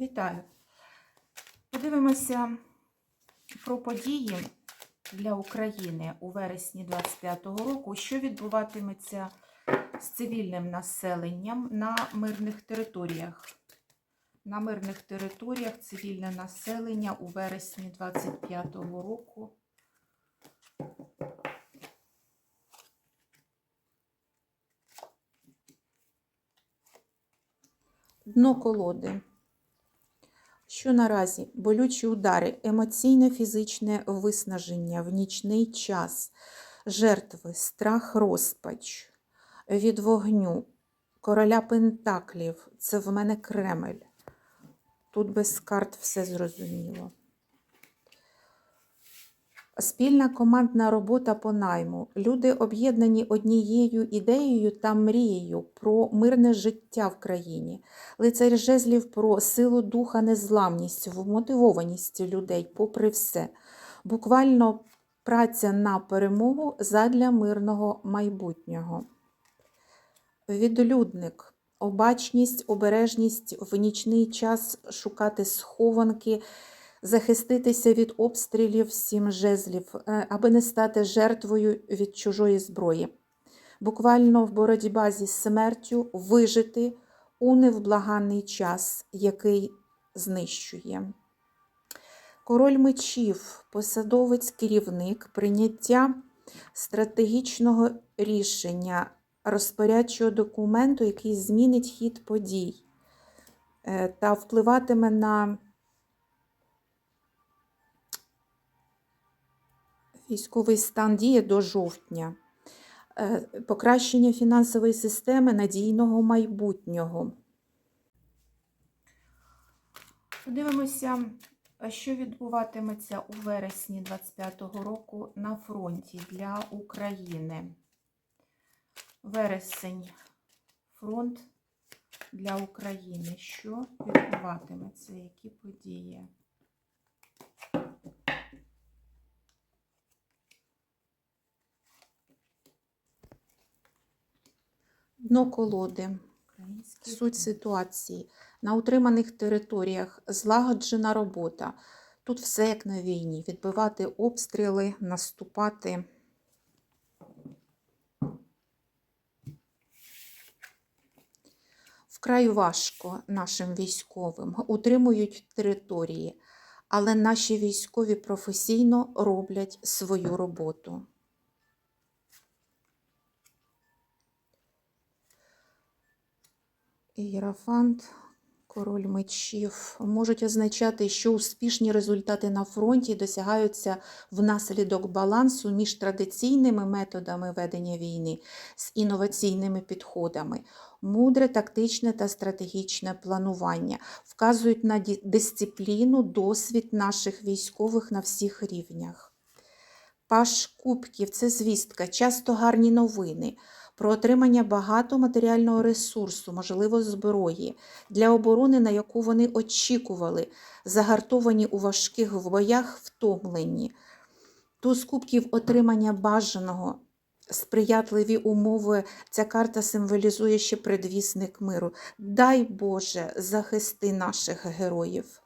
Вітаю! Подивимося про події для України у вересні 25-го року, що відбуватиметься з цивільним населенням на мирних територіях. На мирних територіях цивільне населення у вересні 25-го року. Дно колоди. Що наразі болючі удари, емоційне фізичне виснаження в нічний час, жертви, страх, розпач від вогню, короля Пентаклів це в мене Кремль. Тут без карт все зрозуміло. Спільна командна робота по найму. Люди об'єднані однією ідеєю та мрією про мирне життя в країні. Лицар жезлів про силу духа, незламність, вмотивованість людей, попри все. Буквально праця на перемогу задля мирного майбутнього. Відлюдник. Обачність, обережність в нічний час шукати схованки, захиститися від обстрілів сім жезлів, е, аби не стати жертвою від чужої зброї. Буквально в боротьба зі смертю вижити у невблаганний час, який знищує. Король мечів, посадовець, керівник, прийняття стратегічного рішення, розпорядчого документу, який змінить хід подій е, та впливатиме на військовий стан діє до жовтня. Е, Покращення фінансової системи надійного майбутнього. Подивимося, що відбуватиметься у вересні 25-го року на фронті для України. Вересень. Фронт для України. Що відбуватиметься? Які події? Дно колоди. Суть ситуації. На утриманих територіях злагоджена робота. Тут все як на війні. Відбивати обстріли, наступати. Вкрай важко нашим військовим. Утримують території, але наші військові професійно роблять свою роботу. Ієрофант, король мечів можуть означати, що успішні результати на фронті досягаються внаслідок балансу між традиційними методами ведення війни з інноваційними підходами. Мудре, тактичне та стратегічне планування вказують на дисципліну, досвід наших військових на всіх рівнях. Паш Кубків це звістка, часто гарні новини про отримання багато матеріального ресурсу, можливо, зброї, для оборони, на яку вони очікували, загартовані у важких боях, втомлені. Туз кубків отримання бажаного, сприятливі умови. Ця карта символізує ще предвісник миру. Дай Боже, захисти наших героїв.